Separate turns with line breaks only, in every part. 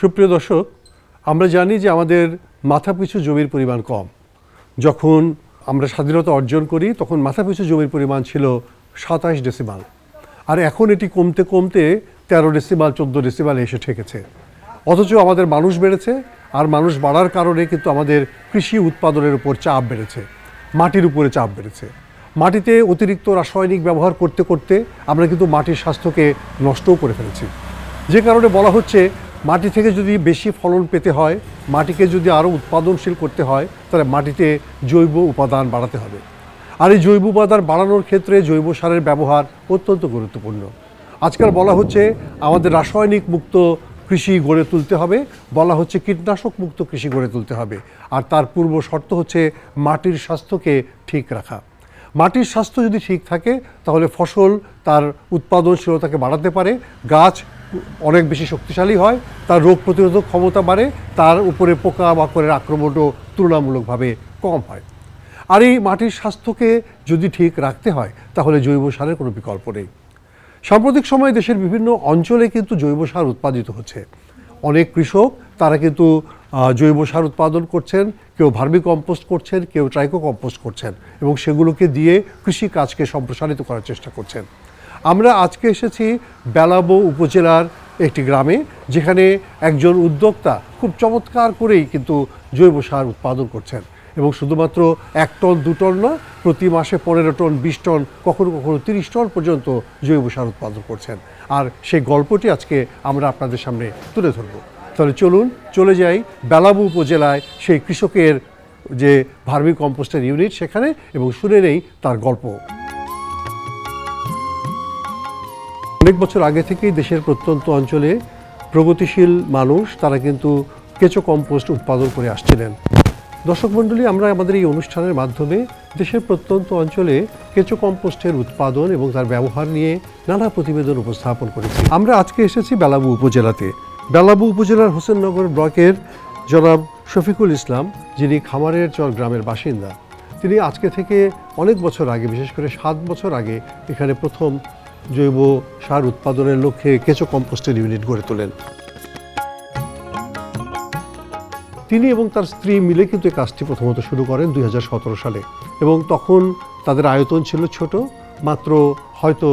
সুপ্রিয় দর্শক, আমরা জানি যে আমাদের মাথাপিছু জমির পরিমাণ কম। যখন আমরা স্বাধীনতা অর্জন করি, তখন মাথাপিছু জমির পরিমাণ ছিল সাতাশ ডেসিমাল আর এখন এটি কমতে কমতে তেরো ডেসিমাল চোদ্দ ডেসিমালে এসে ঠেকেছে। অথচ আমাদের মানুষ বেড়েছে, আর মানুষ বাড়ার কারণে কিন্তু আমাদের কৃষি উৎপাদনের উপর চাপ বেড়েছে, মাটির উপরে চাপ বেড়েছে। মাটিতে অতিরিক্ত রাসায়নিক ব্যবহার করতে করতে আমরা কিন্তু মাটির স্বাস্থ্যকে নষ্টও করে ফেলেছি। যে কারণে বলা হচ্ছে মাটি থেকে যদি বেশি ফলন পেতে হয়, মাটিকে যদি আরও উৎপাদনশীল করতে হয়, তাহলে মাটিতে জৈব উপাদান বাড়াতে হবে। আর এই জৈব উপাদান বাড়ানোর ক্ষেত্রে জৈব সারের ব্যবহার অত্যন্ত গুরুত্বপূর্ণ। আজকাল বলা হচ্ছে আমাদের রাসায়নিক মুক্ত কৃষি গড়ে তুলতে হবে, বলা হচ্ছে কীটনাশক মুক্ত কৃষি গড়ে তুলতে হবে। আর তার পূর্ব শর্ত হচ্ছে মাটির স্বাস্থ্যকে ঠিক রাখা। মাটির স্বাস্থ্য যদি ঠিক থাকে, তাহলে ফসল তার উৎপাদনশীলতাকে বাড়াতে পারে, গাছ অনেক বেশি শক্তিশালী হয়, তার রোগ প্রতিরোধক ক্ষমতা বাড়ে, তার উপরে পোকা মাকড়ের আক্রমণও তুলনামূলকভাবে কম হয়। আর এই মাটির স্বাস্থ্যকে যদি ঠিক রাখতে হয়, তাহলে জৈব সারের কোনো বিকল্প নেই। সাম্প্রতিক সময়ে দেশের বিভিন্ন অঞ্চলে কিন্তু জৈব সার উৎপাদিত হচ্ছে। অনেক কৃষক, তারা কিন্তু জৈব সার উৎপাদন করছেন, কেউ ভার্মি কম্পোস্ট করছেন, কেউ ট্রাইকো কম্পোস্ট করছেন এবং সেগুলোকে দিয়ে কৃষি কাজকে সম্প্রসারিত করার চেষ্টা করছেন। আমরা আজকে এসেছি বেলাবো উপজেলার একটি গ্রামে, যেখানে একজন উদ্যোক্তা খুব চমৎকার করেই কিন্তু জৈব সার উৎপাদন করছেন। এবং শুধুমাত্র এক টন, দু টন না, প্রতি মাসে পনেরো টন, বিশ টন, কখনো কখনো তিরিশ টন পর্যন্ত জৈব সার উৎপাদন করছেন। আর সেই গল্পটি আজকে আমরা আপনাদের সামনে তুলে ধরব। তাহলে চলুন, চলে যাই বেলাবু উপজেলায় সেই কৃষকের যে ভার্মি কম্পোস্টের ইউনিট সেখানে, এবং শুনে নেই তার গল্প। অনেক বছর আগে থেকেই দেশের প্রত্যন্ত অঞ্চলে প্রগতিশীল মানুষ তারা কিন্তু কেঁচো কম্পোস্ট উৎপাদন করে আসছিলেন। দর্শক মণ্ডলী, আমরা আমাদের এই অনুষ্ঠানের মাধ্যমে দেশের প্রত্যন্ত অঞ্চলে কেঁচো কম্পোস্টের উৎপাদন এবং তার ব্যবহার নিয়ে নানা প্রতিবেদন উপস্থাপন করেছি। আমরা আজকে এসেছি বেলাবু উপজেলাতে। বেলাবু উপজেলার হোসেননগর ব্লকের জনাব শফিকুল ইসলাম, যিনি খামারের চর গ্রামের বাসিন্দা। তিনি আজকে থেকে অনেক বছর আগে, বিশেষ করে সাত বছর আগে, এখানে প্রথম জৈব সার উৎপাদনের লক্ষ্যে কেঁচো কম্পোস্টের ইউনিট গড়ে তোলেন। তিনি এবং তার স্ত্রী মিলে কিন্তু এই কাজটি প্রথমত শুরু করেন দুই সালে এবং তখন তাদের আয়তন ছিল ছোট, মাত্র হয়তো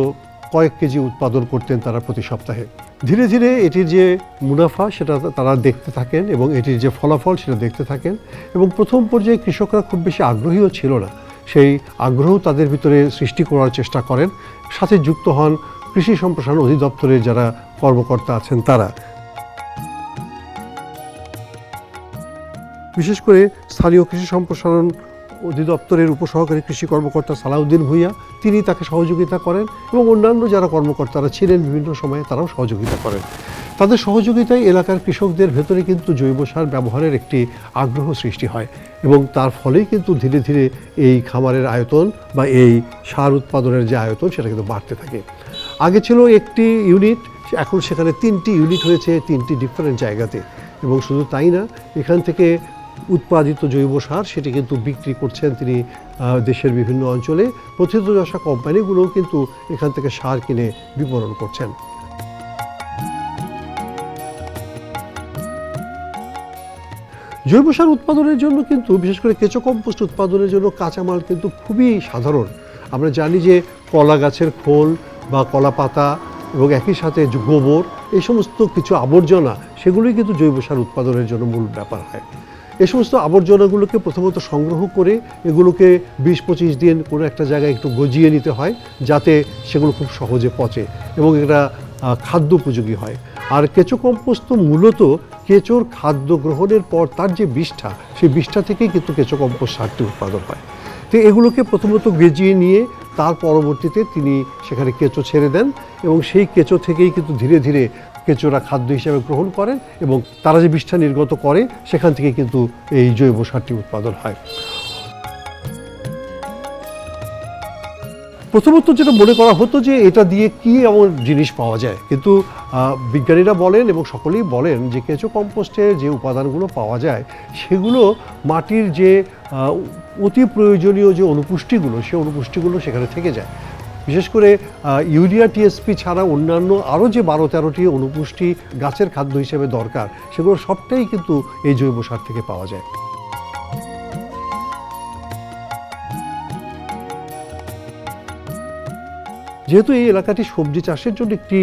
কয়েক কেজি উৎপাদন করতেন তারা প্রতি সপ্তাহে। ধীরে ধীরে এটির যে মুনাফা সেটা তারা দেখতে থাকেন এবং এটির যে ফলাফল সেটা দেখতে থাকেন এবং প্রথম পর্যায়ে কৃষকরা খুব বেশি আগ্রহীও ছিল না। সেই আগ্রহ তাদের ভিতরে সৃষ্টি করার চেষ্টা করেন। সাথে যুক্ত হন কৃষি সম্প্রসারণ অধিদপ্তরের যারা কর্মকর্তা আছেন তারা। বিশেষ করে স্থানীয় কৃষি সম্প্রসারণ অধিদপ্তরের উপসহকারী কৃষি কর্মকর্তা সালাউদ্দিন ভূঁইয়া, তিনি তাকে সহযোগিতা করেন এবং অন্যান্য যারা কর্মকর্তারা ছিলেন, বিভিন্ন সময়ে তারাও সহযোগিতা করেন। তাদের সহযোগিতায় এলাকার কৃষকদের ভেতরে কিন্তু জৈব সার ব্যবহারের একটি আগ্রহ সৃষ্টি হয় এবং তার ফলেই কিন্তু ধীরে ধীরে এই খামারের আয়তন বা এই সার উৎপাদনের যে আয়তন সেটা কিন্তু বাড়তে থাকে। আগে ছিল একটি ইউনিট, এখন সেখানে তিনটি ইউনিট হয়েছে তিনটি ডিফারেন্ট জায়গাতে এবং শুধু তাই না, এখান থেকে উৎপাদিত জৈব সার সেটি কিন্তু বিক্রি করছেন তিনি দেশের বিভিন্ন অঞ্চলে। প্রথিতযশা কোম্পানিগুলোও কিন্তু এখান থেকে সার কিনে বিপণন করছেন। জৈব সার উৎপাদনের জন্য কিন্তু, বিশেষ করে কেঁচো কম্পোস্ট উৎপাদনের জন্য কাঁচামাল কিন্তু খুবই সাধারণ। আমরা জানি যে কলা গাছের খোল বা কলা পাতা এবং একই সাথে গোবর, এই সমস্ত কিছু আবর্জনা, সেগুলোই কিন্তু জৈব সার উৎপাদনের জন্য মূল ব্যাপার হয়। এই সমস্ত আবর্জনাগুলোকে প্রথমত সংগ্রহ করে এগুলোকে বিশ পঁচিশ দিন কোনো একটা জায়গায় একটু গজিয়ে নিতে হয়, যাতে সেগুলো খুব সহজে পচে এবং এটা খাদ্য উপযোগী হয়। আর কেঁচো কম্পোস্ট তো মূলত কেঁচোর খাদ্য গ্রহণের পর তার যে বিষ্ঠা, সেই বিষ্ঠা থেকেই কিন্তু কেঁচো কম্পোস্ট সারটি উৎপাদন হয়। তো এগুলোকে প্রথমত গেজিয়ে নিয়ে তার পরবর্তীতে তিনি সেখানে কেঁচো ছেড়ে দেন এবং সেই কেঁচো থেকেই কিন্তু ধীরে ধীরে কেঁচোরা খাদ্য হিসাবে গ্রহণ করেন এবং তারা যে বিষ্ঠা নির্গত করে, সেখান থেকে কিন্তু এই জৈব সারটি উৎপাদন হয়। প্রথমত যেটা মনে করা হতো যে এটা দিয়ে কি এমন জিনিস পাওয়া যায়। কিন্তু বিজ্ঞানীরা বলেন এবং সকলেই বলেন যে কেঁচো কম্পোস্টে যে উপাদানগুলো পাওয়া যায়, সেগুলো মাটির যে অতি প্রয়োজনীয় যে অনুপুষ্টিগুলো, সে অনুপুষ্টিগুলো সেখানে থেকে যায়। বিশেষ করে ইউরিয়া টিএসপি ছাড়া অন্যান্য আরও যে বারো তেরোটি অনুপুষ্টি গাছের খাদ্য হিসেবে দরকার, সেগুলো সবটাই কিন্তু এই জৈব সার থেকে পাওয়া যায়। যেহেতু এই এলাকাটি সবজি চাষের জন্য একটি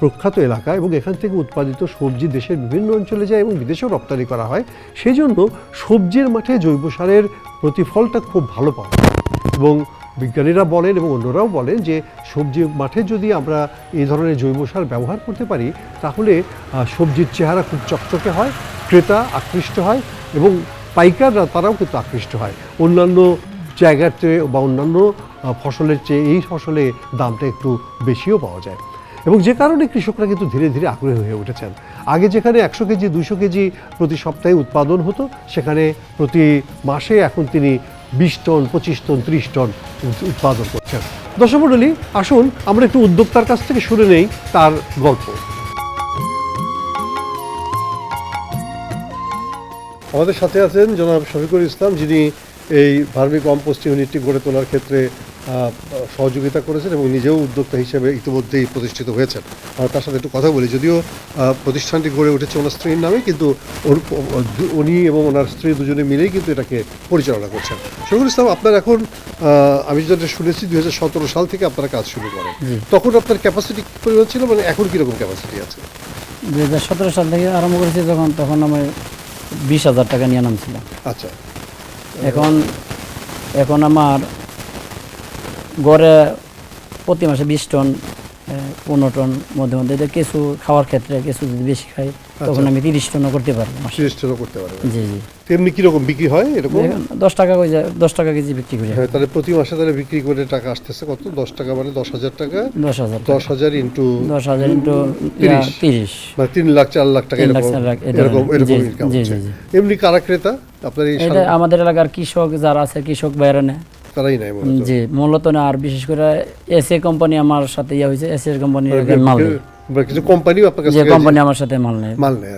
প্রখ্যাত এলাকা এবং এখান থেকে উৎপাদিত সবজি দেশের বিভিন্ন অঞ্চলে যায় এবং বিদেশেও রপ্তানি করা হয় সেই জন্য সবজির মাঠে জৈব সারের প্রতিফলটা খুব ভালো পাওয়া এবং বিজ্ঞানীরা বলেন এবং অন্যরাও বলেন যে সবজি মাঠে যদি আমরা এই ধরনের জৈব সার ব্যবহার করতে পারি, তাহলে সবজির চেহারা খুব চকচকে হয়, ক্রেতা আকৃষ্ট হয় এবং পাইকাররা তারাও কিন্তু আকৃষ্ট হয়। অন্যান্য জায়গার চেয়ে বা অন্যান্য ফসলের চেয়ে এই ফসলে দামটা একটু বেশিও পাওয়া যায়। এবং যে কারণে কৃষকরা কিন্তু ধীরে ধীরে আগ্রহী হয়ে উঠেছেন। আগে যেখানে একশো কেজি দুশো কেজি প্রতি সপ্তাহে উৎপাদন হতো, সেখানে প্রতি মাসে এখন তিনি বিশ টন, পঁচিশ টন, ত্রিশ টন উৎপাদন করছেন দর্শক আসুন, আমরা একটু উদ্যোক্তার কাছ থেকে শুনে নেই তার গল্প। আমাদের সাথে আছেন জনাব শফিকুল ইসলাম, যিনি এই ভার্মি কম্পোস্ট ইউনিটটি গড়ে তোলার ক্ষেত্রে সহযোগিতা করেছেন এবং নিজেও উদ্যোক্তা হিসেবে ইতিমধ্যেই প্রতিষ্ঠিত হয়েছেন। তার সাথে একটু কথা বলি যদিও প্রতিষ্ঠানটি গড়ে উঠেছে ওনার স্ত্রীর নামে কিন্তু উনি এবং ওনার স্ত্রী দুজনে মিলেই কিন্তু এটাকে পরিচালনা করছেন। শফিকুল ইসলাম আপনার এখন আমি যেটা শুনেছি দুই হাজার সতেরো সাল থেকে আপনারা কাজ শুরু করেন। তখন আপনার ক্যাপাসিটি কী পরিমাণ ছিল মানে এখন কীরকম ক্যাপাসিটি আছে?
দুই হাজার সতেরো সাল থেকে আরম্ভ করেছি যখন তখন আমি বিশ হাজার টাকা নিয়ে নামছিলাম।
আচ্ছা।
এখন এখন আমার গড়ে প্রতি মাসে বিশ টন পনেরো টন মধ্যে মধ্যে। কিছু খাওয়ার ক্ষেত্রে কিছু যদি বেশি খাই তখন আমি তিরিশ টনও করতে পারি মাসে।
তিরিশ টাকা করতে
জি জি।
তেমনি কীরকম বিক্রি হয় এরকম?
দশ টাকা যায় দশ টাকা কেজি বিক্রি করি।
হ্যাঁ তাহলে প্রতি মাসে তাহলে বিক্রি করে টাকা আসতেছে কত? দশ টাকা মানে দশ হাজার টাকা?
দশ হাজার
দশ হাজার ইন্টু
দশ হাজার ইন্টু
তিরিশ। মানে তিন লাখ চার লাখ টাকা এরকম এরকম ইনকাম। এমনি কারা ক্রেতা? আপনার
আমাদের এলাকার কৃষক যারা আছে কৃষক বাইরে নেয়।
তারাই নাই মূলত।
জি মূলত না আর বিশেষ করে এসএ কোম্পানি আমার সাথে ইয়ে হয়েছে এসএ কোম্পানি মাল
কিছু কোম্পানিও আপনার কাছে
কোম্পানি আমার সাথে মাল নেয়।
মাল নেয়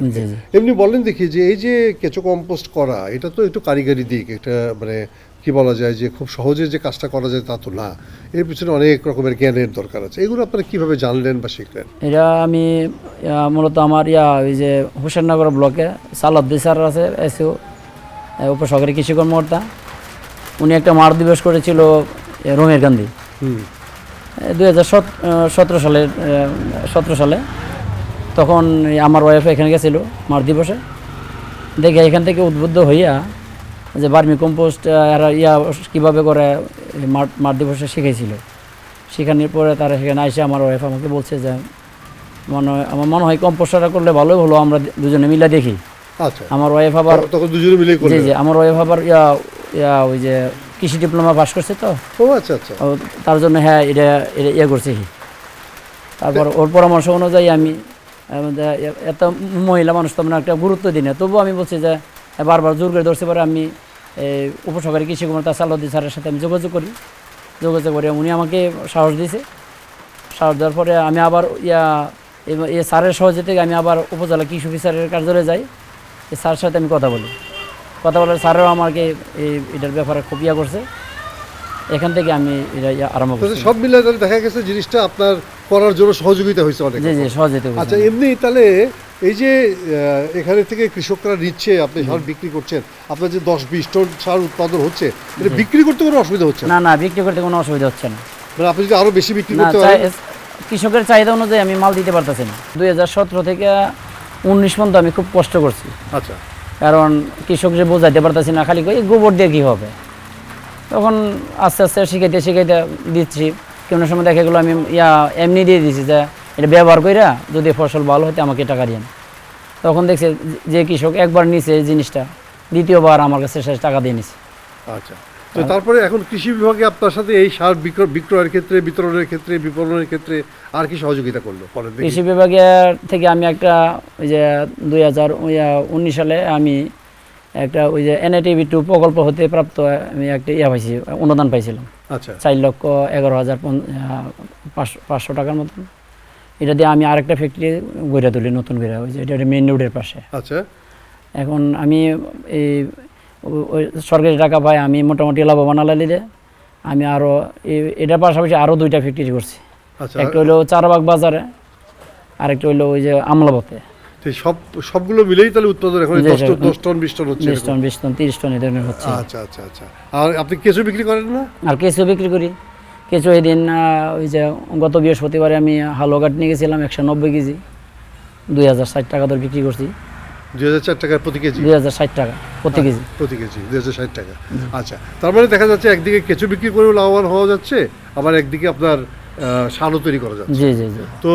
এমনি বলেন দেখি যে এই যে কেঁচো কম্পোস্ট করা এটা তো একটু কারিগরি দিক এটা মানে কি বলা যায় যে খুব সহজে যে কাজটা করা যায় তা তো না। এর পিছনে অনেক রকমের জ্ঞানের দরকার আছে। এগুলো আপনারা কীভাবে জানলেন বা শিখলেন?
এটা আমি মূলত আমার ইয়া ওই যে হোসেননগর ব্লকে সালাদ্দি স্যার আছে এসিও উপসহকারী কৃষি কর্মকর্তা। উনি একটা মাঠ দিবস করেছিল রঙের গান্ধী। দুই হাজার সতেরো সালের সতেরো সালে তখন আমার ওয়াইফ এখানে গেছিল মার দিবসে। দেখে এখান থেকে উদ্বুদ্ধ হইয়া যে বার্মি কম্পোস্ট এরা ইয়া কীভাবে করে মাঠ দিবসে শিখেছিল শেখানোর পরে তারা সেখানে এসে আমার ওয়াইফ আমাকে বলছে যে মনে হয় আমার মনে হয় কম্পোস্টটা করলে ভালোই হলো আমরা দুজনে মিলে দেখি।
আচ্ছা।
আমার ওয়াইফ আবার
তখন দুজনে মিলে
জি জি আমার ওয়াইফ আবার ইয়া ওই যে কৃষি ডিপ্লোমা পাস করছে তো?
ও আচ্ছা আচ্ছা।
তার জন্য হ্যাঁ এটা এটা ইয়ে করছি তারপর ওর পরামর্শ অনুযায়ী আমি এত মহিলা মানুষ তো আমরা একটা গুরুত্ব দিই না। তবুও আমি বলছি যে বারবার জোর করে ধরতে পরে আমি এই উপসহকারী কৃষি কুমার সালদ্দি স্যারের সাথে আমি যোগাযোগ করি। যোগাযোগ করে উনি আমাকে সাহস দিয়েছে। সাহস দেওয়ার পরে আমি আবার ইয়া এ- স্যারের সহযোগিতায় আমি আবার উপজেলা কৃষি অফিসারের কার্যালয়ে যাই। এই স্যারের সাথে আমি কথা বলি। কথা বলার স্যারও আমাকে এই এটার ব্যাপারে খুব ইয়া করছে। এখান থেকে আমি এটা আরম্ভ করছি।
সব মিলে তাহলে দেখা গেছে জিনিসটা আপনার করার জন্য সহযোগিতা হয়েছে অনেক
জি জি সহজেতে
আচ্ছা এমনি তাহলে এই যে এখানে থেকে কৃষকরা নিচ্ছে আপনি সার বিক্রি করছেন আপনার যে দশ বিশ টন সার উৎপাদন হচ্ছে এটা বিক্রি করতে কোনো অসুবিধা হচ্ছে না?
না বিক্রি করতে কোনো অসুবিধা হচ্ছে না।
মানে আপনি যদি আরও বেশি বিক্রি করতে পারেন?
কৃষকের চাহিদা অনুযায়ী আমি মাল দিতে পারতেছি না। দুই হাজার সতেরো থেকে উনিশ পর্যন্ত আমি খুব কষ্ট করছি।
আচ্ছা।
কারণ কৃষক যে বোঝাইতে পারতেছি না, খালি গোবর দিয়ে কী হবে? তখন আস্তে আস্তে শিখাইতে শিখাইতে দিচ্ছি। কোনো সময় দেখা গেলো আমি ইয়া এমনি দিয়ে দিচ্ছি যে, এটা ব্যবহার কইরা যদি ফসল ভালো হতে আমাকে টাকা দিন তখন দেখছে যে কৃষক একবার নিছে এই জিনিসটা, দ্বিতীয়বার আমার কাছে শেষ টাকা দিয়ে নিছে।
আচ্ছা। তো তারপরে এখন কৃষি বিভাগে আপনার সাথে এই সার বিক্রয় বিক্রয়ের ক্ষেত্রে বিতরণের ক্ষেত্রে বিপণনের ক্ষেত্রে আর কি সহযোগিতা করল?
কৃষি বিভাগের থেকে আমি একটা ওই যে দুই হাজার উনিশ সালে আমি একটা ওই যে এনআইটিভি টু প্রকল্প হতে প্রাপ্ত আমি একটা ইয়া পাইছি অনুদান পাইছিলাম।
আচ্ছা।
চার লক্ষ এগারো হাজার পাঁচশো পাঁচশো টাকার মতন। এটা দিয়ে আমি আরেকটা ফ্যাক্টরি গড়ে তুলি নতুন করে ওই যে এটা মেন রোডের পাশে।
আচ্ছা।
এখন আমি এই ওই সরকারি টাকা পাই আমি মোটামুটি লাভবান আলালিলে আমি আরও এটার পাশাপাশি আরও দুইটা ফ্যাক্টরি করছি।
আচ্ছা।
একটা হইল চারবাগ বাজারে আরেকটা হইল ওই যে আমলাপথে
তো সব সবগুলো মিলেই তাহলে উৎপাদন এখন দশ টন বিশ টন হচ্ছে
বিশ টন বিশ টন তিরিশ টন ধরনের হচ্ছে।
আচ্ছা আচ্ছা আচ্ছা। আর আপনি কেঁচো বিক্রি করেন না?
আর কেঁচো বিক্রি করি। কেঁচো এই দিন ওই যে গত বৃহস্পতিবারে আমি হালো কাঠ নিয়ে গেছিলাম একশো নব্বই কেজি। দুই হাজার ষাট টাকা দর বিক্রি করছি।
দুই হাজার চার টাকার প্রতি কেজি?
দুই হাজার ষাট টাকা প্রতি কেজি।
প্রতি কেজি দুই হাজার ষাট টাকা। আচ্ছা তার মানে দেখা যাচ্ছে একদিকে কেঁচো বিক্রি করেও লাভবান হওয়া যাচ্ছে আবার একদিকে আপনার সারও তৈরি করা যাচ্ছে।
জি জি জি।
তো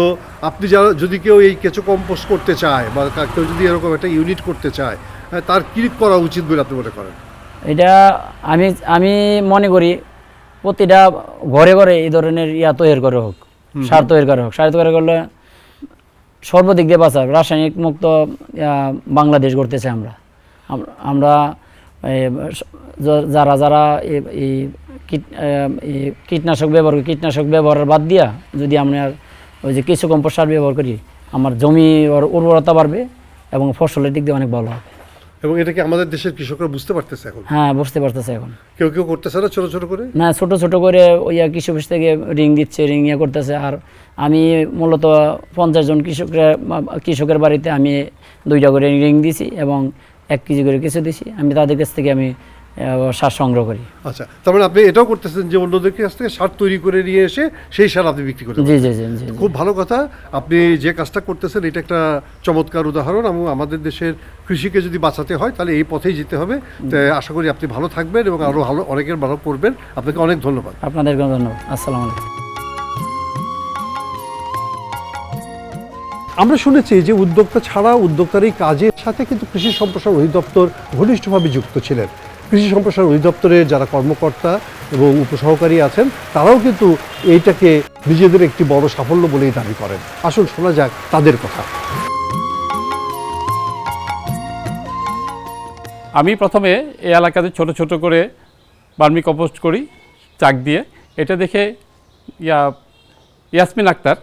আপনি যারা যদি কেউ এই কেঁচো কম্পোস্ট করতে চায় বা কেউ যদি এরকম একটা ইউনিট করতে চায় হ্যাঁ, তার কি করা উচিত বলে আপনি মনে করেন?
এটা আমি আমি মনে করি প্রতিটা ঘরে ঘরে এই ধরনের ইয়া তৈরি করে হোক সার তৈরি করা হোক। সার তৈরি করলে সর্বদিক দিয়ে বাঁচা রাসায়নিক মুক্ত বাংলাদেশ গড়তেছে আমরা। আমরা যারা যারা এই কীটনাশক ব্যবহার করি, কীটনাশক ব্যবহার বাদ দিয়া যদি আমরা ওই যে কিছু কম্পোস্ট সার ব্যবহার করি, আমার জমি ওর উর্বরতা বাড়বে এবং ফসলের দিক দিয়ে অনেক ভালো হবে।
এবং এটা কি আমাদের দেশের কৃষকরা বুঝতে পারতেছে এখন।
হ্যাঁ বুঝতে পারতেছে এখন।
কেউ কেউ করতেছে না ছোট ছোট করে?
না ছোট ছোট করে ওই কৃষি অফিস থেকে রিং দিচ্ছে রিং ইয়ে করতেছে। আর আমি মূলত পঞ্চাশ জন কৃষকরা কৃষকের বাড়িতে আমি দুইটা করে রিং দিছি এবং এক কেজি করে কিছু দিছি। আমি তাদের কাছ থেকে আমি সার সংগ্রহ করি।
আচ্ছা তার মানে আপনি এটাও করতেছেন যে অন্যদের কাছ থেকে সার তৈরি করে নিয়ে এসে সেই সার আপনি বিক্রি করতে
জি জি জি জি।
খুব ভালো কথা আপনি যে কাজটা করতেছেন এটা একটা চমৎকার উদাহরণ। এবং আমাদের দেশের কৃষিকে যদি বাঁচাতে হয় তাহলে এই পথেই যেতে হবে। আশা করি আপনি ভালো থাকবেন এবং আরও ভালো অনেকের ভালো করবেন। আপনাকে অনেক ধন্যবাদ।
আপনাদেরকে ধন্যবাদ। আসসালামু আলাইকুম।
আমরা শুনেছি যে উদ্যোক্তা ছাড়া উদ্যোক্তার এই কাজের সাথে কিন্তু কৃষি সম্প্রসারণ অধিদপ্তর ঘনিষ্ঠভাবে যুক্ত ছিলেন। কৃষি সম্প্রসারণ অধিদপ্তরের যারা কর্মকর্তা এবং উপসহকারী আছেন, তারাও কিন্তু এইটাকে নিজেদের একটি বড় সাফল্য বলেই দাবি করেন। আসুন শোনা যাক তাদের কথা।
আমি প্রথমে এই এলাকাতে ছোট ছোট করে বার্মি কম্পোস্ট করি, চাক দিয়ে। এটা দেখে ইয়া, ইয়াসমিন আক্তার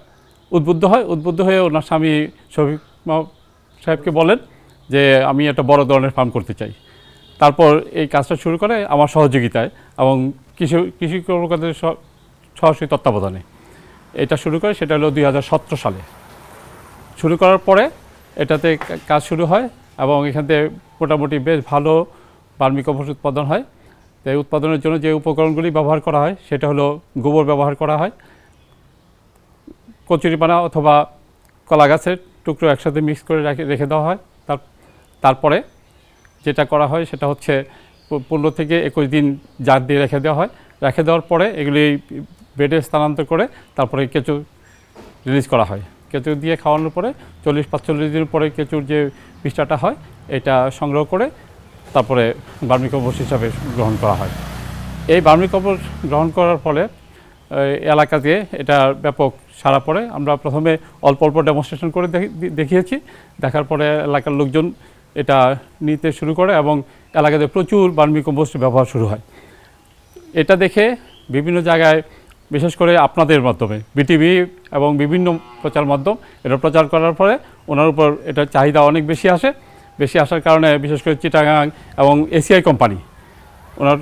উদ্বুদ্ধ হয়। উদ্বুদ্ধ হয়ে ওনার স্বামী শফিক সাহেবকে বলেন যে, আমি একটা বড় ধরনের ফার্ম করতে চাই। তারপর এই কাজটা শুরু করে আমার সহযোগিতায় এবং কৃষি কৃষি কর্মকর্তাদের সরাসরি তত্ত্বাবধানে। এটা শুরু করে সেটা হলো দু হাজার সতেরো সালে। শুরু করার পরে এটাতে কাজ শুরু হয় এবং এখান থেকে মোটামুটি বেশ ভালো বার্মি কম্পোস্ট উৎপাদন হয়। তো এই উৎপাদনের জন্য যে উপকরণগুলি ব্যবহার করা হয় সেটা হলো গোবর ব্যবহার করা হয়। কচুরিপানা অথবা কলা গাছের টুকরো একসাথে মিক্স করে রেখে দেওয়া হয়। তার, তারপরে যেটা করা হয় সেটা হচ্ছে পনেরো থেকে একুশ দিন জার দিয়ে রেখে দেওয়া হয়। রেখে দেওয়ার পরে এগুলি বেডে স্থানান্তর করে তারপরে কেঁচু রিলিজ করা হয়। কেঁচু দিয়ে খাওয়ানোর পরে চল্লিশ, পাঁচচল্লিশ দিন পরে কেঁচুর যে পিষ্ঠাটা হয়, এটা সংগ্রহ করে তারপরে বার্মি কম্পোস্ট হিসাবে গ্রহণ করা হয়। এই বার্মি কম্পোস্ট গ্রহণ করার ফলে এলাকাতে এটা ব্যাপক সারা পড়ে। আমরা প্রথমে অল্প অল্প ডেমনস্ট্রেশন করে দেখি- দেখিয়েছি। দেখার পরে এলাকার লোকজন এটা নিতে শুরু করে এবং এলাকাতে প্রচুর বার্মি কম্পোস্ট ব্যবহার শুরু হয়। এটা দেখে বিভিন্ন জায়গায়, বিশেষ করে আপনাদের মাধ্যমে, বিটিভি এবং বিভিন্ন প্রচার মাধ্যম এটা প্রচার করার পরে ওনার উপর এটার চাহিদা অনেক বেশি আসে। বেশি আসার কারণে বিশেষ করে চিটাগাং এবং এসিআই কোম্পানি ওনার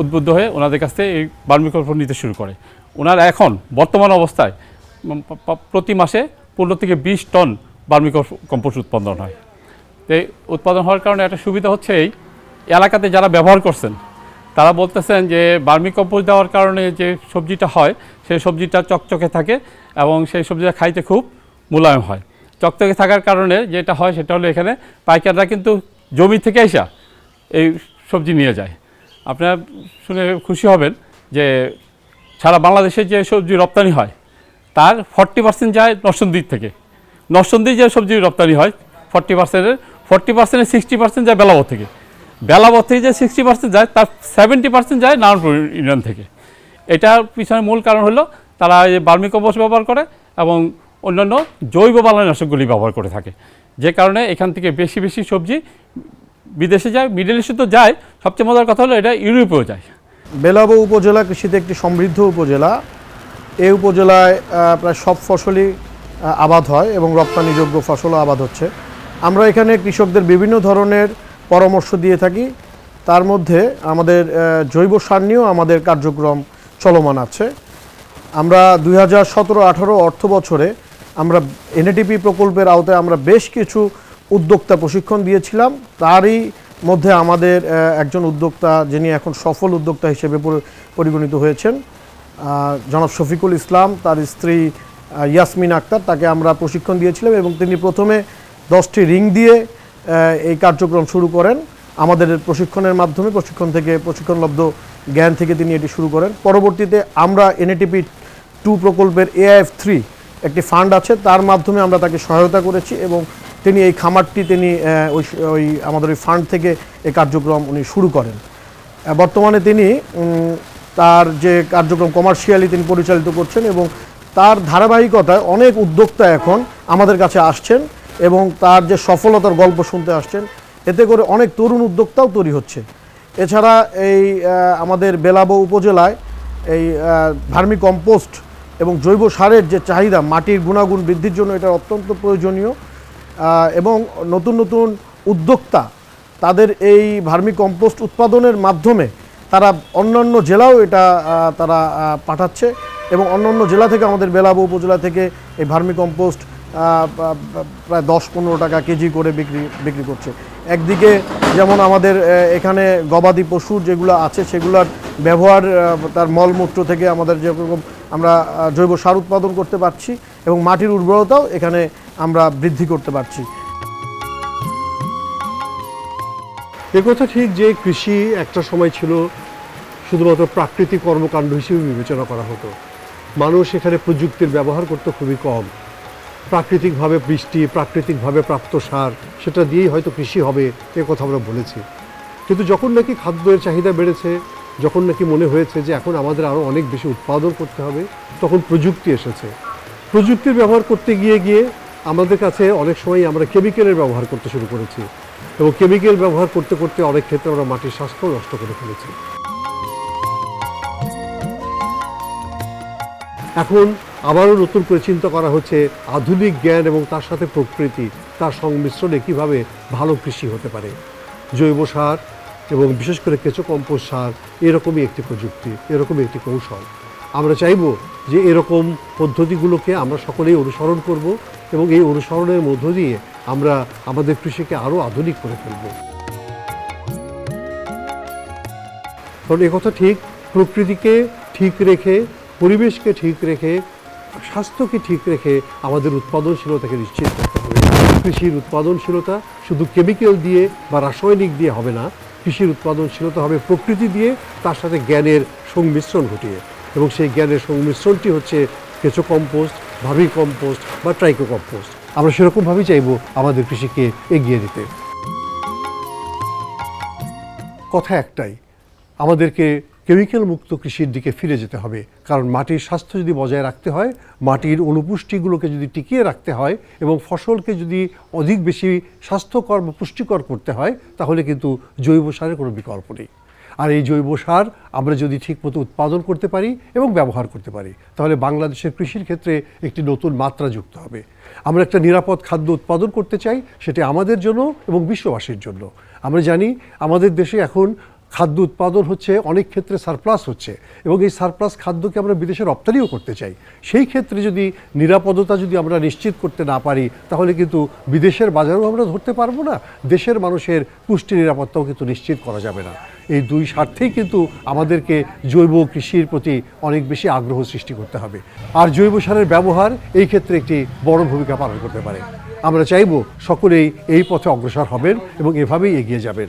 উদ্বুদ্ধ হয়ে ওনাদের কাছ থেকে এই বার্মিকম্পোস্ট নিতে শুরু করে। ওনার এখন বর্তমান অবস্থায় প্রতি মাসে পনেরো থেকে বিশ টন বার্মি কম্পোস্ট উৎপাদন হয়। এই উৎপাদন হওয়ার কারণে একটা সুবিধা হচ্ছে এই এলাকাতে যারা ব্যবহার করছেন, তারা বলতেছেন যে বার্মি কম্পোস্ট দেওয়ার কারণে যে সবজিটা হয়, সেই সবজিটা চকচকে থাকে এবং সেই সবজিটা খাইতে খুব মোলায়েম হয়। চকচকে থাকার কারণে যেটা হয় সেটা হলো এখানে পাইকাররা কিন্তু জমি থেকে আসা এই সবজি নিয়ে যায়। আপনারা শুনে খুশি হবেন যে সারা বাংলাদেশে যে সবজি রপ্তানি হয়, তার ফর্টি পার্সেন্ট যায় নরসন্দির থেকে। নরসন্দির যে সবজি রপ্তানি হয় ফর্টি পার্সেন্টের ফর্টি পার্সেন্ট সিক্সটি পার্সেন্ট যায় বেলাবর থেকে। বেলাবর থেকে যে সিক্সটি পার্সেন্ট যায়, তার সেভেন্টি পার্সেন্ট যায় নারায়ণপুর ইউনিয়ন থেকে। এটার পিছনে মূল কারণ হলো, তারা এই বার্মি কম্পোস্ট ব্যবহার করে এবং অন্যান্য জৈব বালানাশকগুলি ব্যবহার করে থাকে। যে কারণে এখান থেকে বেশি বেশি সবজি বিদেশে যায়, মিডল ইস্টে তো যায়, সবচেয়ে মজার কথা হলো এটা ইউরোপেও যায়।
বেলাবো উপজেলা কৃষিতে একটি সমৃদ্ধ উপজেলা। এই উপজেলায় প্রায় সব ফসলই আবাদ হয় এবং রপ্তানিযোগ্য ফসলও আবাদ হচ্ছে। আমরা এখানে কৃষকদের বিভিন্ন ধরনের পরামর্শ দিয়ে থাকি। তার মধ্যে আমাদের জৈব সার নিয়েও আমাদের কার্যক্রম চলমান আছে। আমরা দুই হাজার সতেরো আঠারো অর্থ বছরে আমরা এনএটিপি প্রকল্পের আওতায় আমরা বেশ কিছু উদ্যোক্তা প্রশিক্ষণ দিয়েছিলাম। তারই মধ্যে আমাদের একজন উদ্যোক্তা যিনি এখন সফল উদ্যোক্তা হিসেবে পরিগণিত হয়েছেন জনাব শফিকুল ইসলাম, তার স্ত্রী ইয়াসমিন আক্তার, তাকে আমরা প্রশিক্ষণ দিয়েছিলাম এবং তিনি প্রথমে দশটি রিং দিয়ে এই কার্যক্রম শুরু করেন। আমাদের প্রশিক্ষণের মাধ্যমে প্রশিক্ষণ থেকে প্রশিক্ষণলব্ধ জ্ঞান থেকে তিনি এটি শুরু করেন। পরবর্তীতে আমরা এনএটিপি টু প্রকল্পের এআইএফ থ্রি একটি ফান্ড আছে, তার মাধ্যমে আমরা তাকে সহায়তা করেছি এবং তিনি এই খামারটি তিনি ওই ওই আমাদের ওই ফান্ড থেকে এই কার্যক্রম উনি শুরু করেন। বর্তমানে তিনি তার যে কার্যক্রম কমার্শিয়ালি তিনি পরিচালিত করছেন এবং তার ধারাবাহিকতায় অনেক উদ্যোক্তা এখন আমাদের কাছে আসছেন। এবং তার যে সফলতার গল্প শুনতে আসছেন, এতে করে অনেক তরুণ উদ্যোক্তাও তৈরি হচ্ছে। এছাড়া এই আমাদের বেলাবো উপজেলায় এই ভার্মি কম্পোস্ট এবং জৈব সারের যে চাহিদা, মাটির গুণাগুণ বৃদ্ধির জন্য এটা অত্যন্ত প্রয়োজনীয়। এবং নতুন নতুন উদ্যোক্তা, তাদের এই ভার্মি কম্পোস্ট উৎপাদনের মাধ্যমে তারা অন্যান্য জেলাও এটা তারা পাঠাচ্ছে এবং অন্যান্য জেলা থেকে আমাদের বেলাবো উপজেলা থেকে এই ভার্মি কম্পোস্ট প্রায় দশ পনেরো টাকা কেজি করে বিক্রি বিক্রি করছে। একদিকে যেমন আমাদের এখানে গবাদি পশুর যেগুলো আছে সেগুলোর ব্যবহার তার মলমূত্র থেকে আমাদের যেরকম আমরা জৈব সার উৎপাদন করতে পারছি এবং মাটির উর্বরতাও এখানে আমরা বৃদ্ধি করতে পারছি।
এ কথা ঠিক যে কৃষি একটা সময় ছিল শুধুমাত্র প্রাকৃতিক কর্মকাণ্ড হিসেবে বিবেচনা করা হতো। মানুষ এখানে প্রযুক্তির ব্যবহার করতে খুবই কম। প্রাকৃতিকভাবে বৃষ্টি, প্রাকৃতিকভাবে প্রাপ্ত সার, সেটা দিয়েই হয়তো কৃষি হবে, এ কথা আমরা বলেছি। কিন্তু যখন নাকি খাদ্যের চাহিদা বেড়েছে, যখন নাকি মনে হয়েছে যে এখন আমাদের আরও অনেক বেশি উৎপাদন করতে হবে, তখন প্রযুক্তি এসেছে। প্রযুক্তির ব্যবহার করতে গিয়ে গিয়ে আমাদের কাছে অনেক সময় আমরা কেমিক্যালের ব্যবহার করতে শুরু করেছি। এবং কেমিক্যাল ব্যবহার করতে করতে অনেক ক্ষেত্রে আমরা মাটির স্বাস্থ্য নষ্ট করে ফেলেছি। এখন আবারও নতুন করে চিন্তা করা হচ্ছে আধুনিক জ্ঞান এবং তার সাথে প্রকৃতি, তার সংমিশ্রণে কীভাবে ভালো কৃষি হতে পারে। জৈব সার এবং বিশেষ করে কেঁচো কম্পোস্ট সার এরকমই একটি প্রযুক্তি, এরকমই একটি কৌশল। আমরা চাইব যে এরকম পদ্ধতিগুলোকে আমরা সকলেই অনুসরণ করব এবং এই অনুসরণের মধ্য দিয়ে আমরা আমাদের কৃষিকে আরও আধুনিক করে ফেলব কারণ কথা ঠিক, প্রকৃতিকে ঠিক রেখে পরিবেশকে ঠিক রেখে, স্বাস্থ্যকে ঠিক রেখে আমাদের উৎপাদনশীলতাকে নিশ্চিত করতে হবে। কৃষির উৎপাদনশীলতা শুধু কেমিক্যাল দিয়ে বা রাসায়নিক দিয়ে হবে না, কৃষির উৎপাদনশীলতা হবে প্রকৃতি দিয়ে, তার সাথে জ্ঞানের সংমিশ্রণ ঘটিয়ে। এবং সেই জ্ঞানের সংমিশ্রণটি হচ্ছে কেঁচো কম্পোস্ট ভার্মি কম্পোস্ট বা ট্রাইকো কম্পোস্ট আমরা সেরকমভাবেই চাইব আমাদের কৃষিকে এগিয়ে দিতে কথা একটাই, আমাদেরকে কেমিক্যাল মুক্ত কৃষির দিকে ফিরে যেতে হবে। কারণ মাটির স্বাস্থ্য যদি বজায় রাখতে হয়, মাটির অনুপুষ্টিগুলোকে যদি টিকিয়ে রাখতে হয় এবং ফসলকে যদি অধিক বেশি স্বাস্থ্যকর বা পুষ্টিকর করতে হয়, তাহলে কিন্তু জৈব সারের কোনো বিকল্প নেই। আর এই জৈব সার আমরা যদি ঠিকমতো উৎপাদন করতে পারি এবং ব্যবহার করতে পারি, তাহলে বাংলাদেশের কৃষির ক্ষেত্রে একটি নতুন মাত্রা যুক্ত হবে। আমরা একটা নিরাপদ খাদ্য উৎপাদন করতে চাই, সেটি আমাদের জন্য এবং বিশ্ববাসীর জন্য। আমরা জানি, আমাদের দেশে এখন খাদ্য উৎপাদন হচ্ছে, অনেক ক্ষেত্রে সারপ্লাস হচ্ছে এবং এই সারপ্লাস খাদ্যকে আমরা বিদেশে রপ্তানিও করতে চাই। সেই ক্ষেত্রে যদি নিরাপদতা যদি আমরা নিশ্চিত করতে না পারি, তাহলে কিন্তু বিদেশের বাজারও আমরা ধরতে পারব না, দেশের মানুষের পুষ্টি নিরাপত্তাও কিন্তু নিশ্চিত করা যাবে না। এই দুই স্বার্থেই কিন্তু আমাদেরকে জৈব কৃষির প্রতি অনেক বেশি আগ্রহ সৃষ্টি করতে হবে। আর জৈব সারের ব্যবহার এই ক্ষেত্রে একটি বড় ভূমিকা পালন করতে পারে। আমরা চাইব সকলেই এই পথে অগ্রসর হবেন এবং এভাবেই এগিয়ে যাবেন।